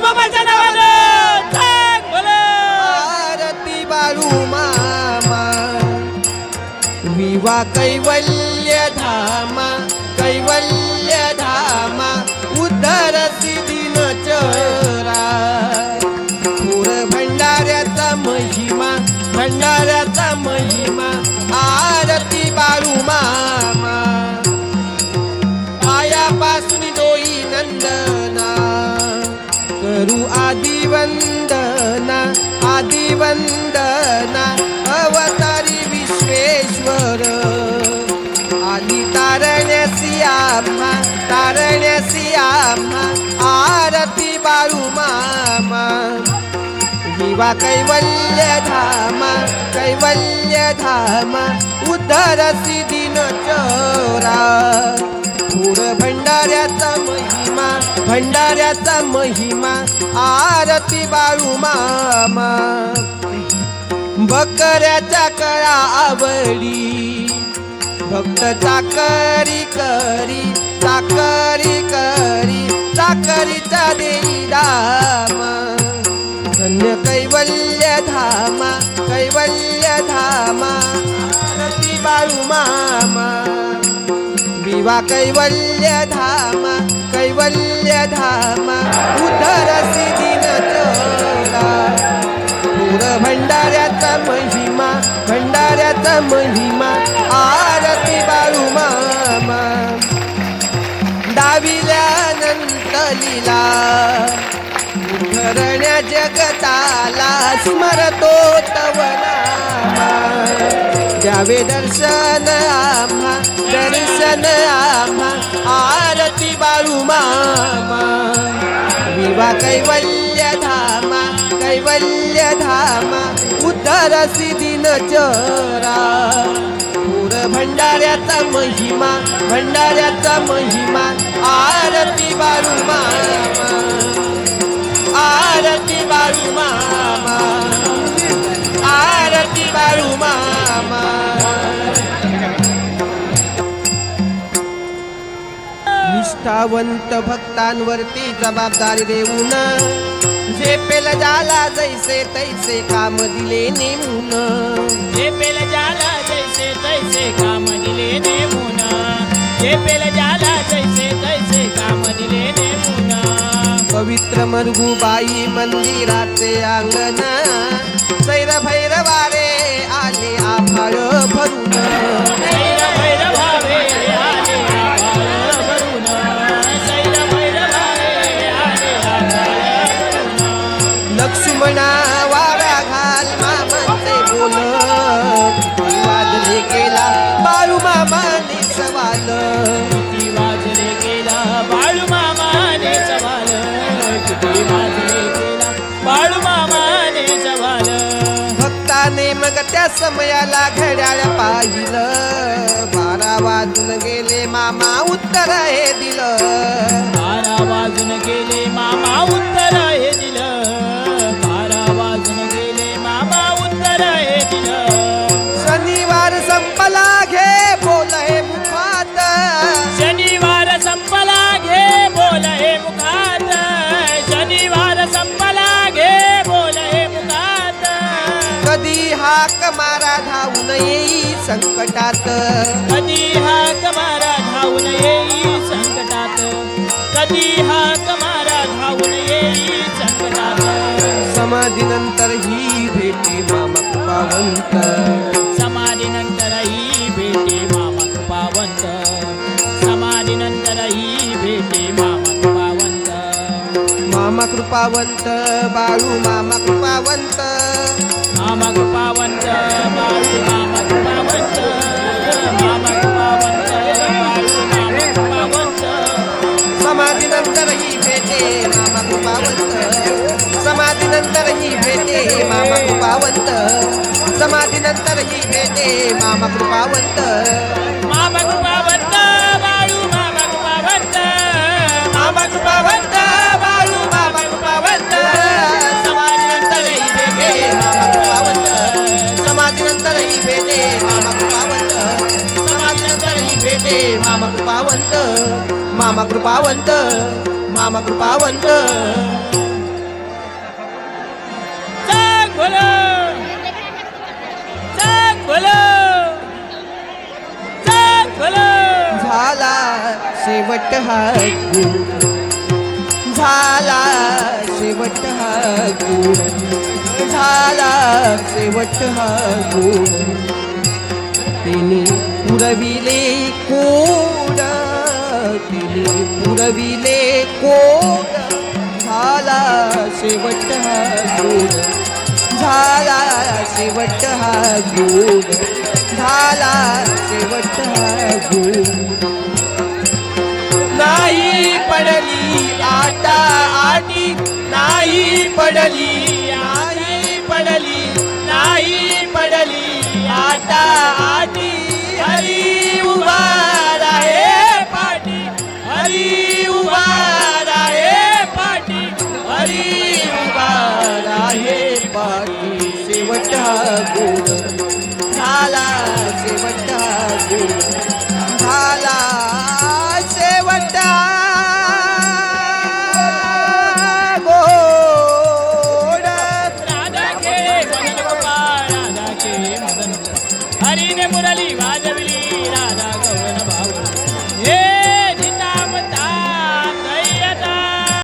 बाळूमामाच्या नावानं. आरती बाळू मामा. विवा कैवल्य धामा कैवल्य धामा उद्धर सिद्धिन चरा. थोर भंडाऱ्याचा महिमा भंडाऱ्याचा महिमा. वंदना अवतारी विश्वेश्वर. आली तारण्यासी आम्हा आरती बाळू मामा. दिवा कैवल्य धामा कैवल्य धामा उद्धर दिन चोरा. थोर भंडाऱ्याचा महिमा भंडाऱ्याचा महिमा आरती बाळू मामा. बकऱ्याच्या कळा आवडी. भक्त चाकरी करी चाकरी करी चाकरीचा देई दामा धन्य कैवल्य धामा कैवल्य धामा. आरती बाळू मामा. विवा कैवल्य धामा कैवल्य धामा. उधर सिद्धिन गौर भंडाऱ्याचा महिमा भंडाऱ्याचा महिमा आरती बाळू मामा. डाविल्यानंत लिला धरण्या जगताला स्मरतो तव द्यावे दर्शन आम्हा दर्शन आम्हा आरती बाळू मामा. विवा कैवल्य कैवल्य धामा उद्धर दिन चरा. पूर भंडाऱ्याचा महिमा भंडाऱ्याचा महिमा आरती बाळू मामा. आरती बाळू मामा. आरती बाळू मामा. निष्ठावंत भक्तांवरती जबाबदारी देऊन झेपेल जाला जैसे तैसे काम दिले नेमून. जे पेल जाला जैसे तैसे काम दिले नेमून. जे पेल जाला जैसे तैसे काम दिले नेमून. पवित्र मरगुबाई मंदिराचे अंगण सैर भैरवारे आले आभाळ भरून. बाळू मामाने सवाल भक्ताने मग त्या समयाला घड्याळ पाहिलं. बारा वाजून गेले मामा उत्तर हे दिलं. बारा वाजून गेले मामा उत्तर. कधी हाक मारा धावून येई संकटात. कधी हा कमारा धावून येई संकटात. कधी हा कमारा धावून येई संकटात. समाधीनंतर ही भेटी मामा कृपावंत. समाधीनंतर ही भेटे मामा कृपावंत. समाधीनंतर ही भेटे मामा कृपावंत. मामा कृपावंत बाळू मामा कृपावंत. मामा कृपावंत बाळू बाळू भेटे मामा कृपावंत समाधीनंतर भेटे मामा कृपावंत भेटे मामा कृपावंत ही मामा कृपावंत मामा कृपावंत मामा कृपावंत. बोलो. झाला शेवट हा झाला शेवट हा झाला शेवट हा तिने पुरविले कोड तिने पुरविले कोड झाला शेवट हा गुण झाला शेवट हा गुण झाला शेवट हा गुण गुण झाला शेवट हा गुण